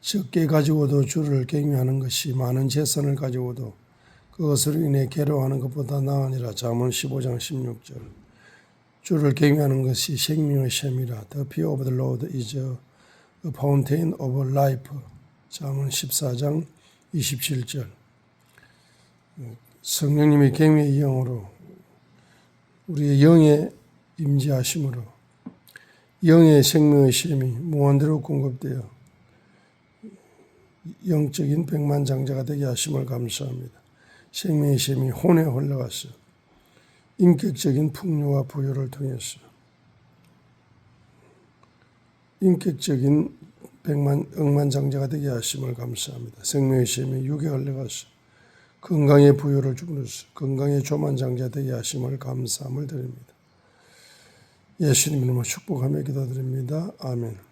적게 가지고도 주를 경외하는 것이 많은 재산을 가지고도 그것으로 인해 괴로워하는 것보다 나으니라. 잠언 15장 16절. 주를 경외하는 것이 생명의 셈이라. The fear of the Lord is a fountain of life. 잠언 14장 27절. 성령님의 경외의 영으로 우리의 영의 임재하심으로 영의 생명의 셈이 무한대로 공급되어 영적인 백만장자가 되게 하심을 감사합니다. 생명의 셈이 혼에 흘러가서 인격적인 풍요와 부여를 통해서 인격적인 백만 억만장자가 되게 하심을 감사합니다. 생명의 셈이 육에 흘러가서 건강의 부여를 주면서 건강의 조만장자 되게 하심을 감사함을 드립니다. 예수님 이름으로 축복하며 기도드립니다. 아멘.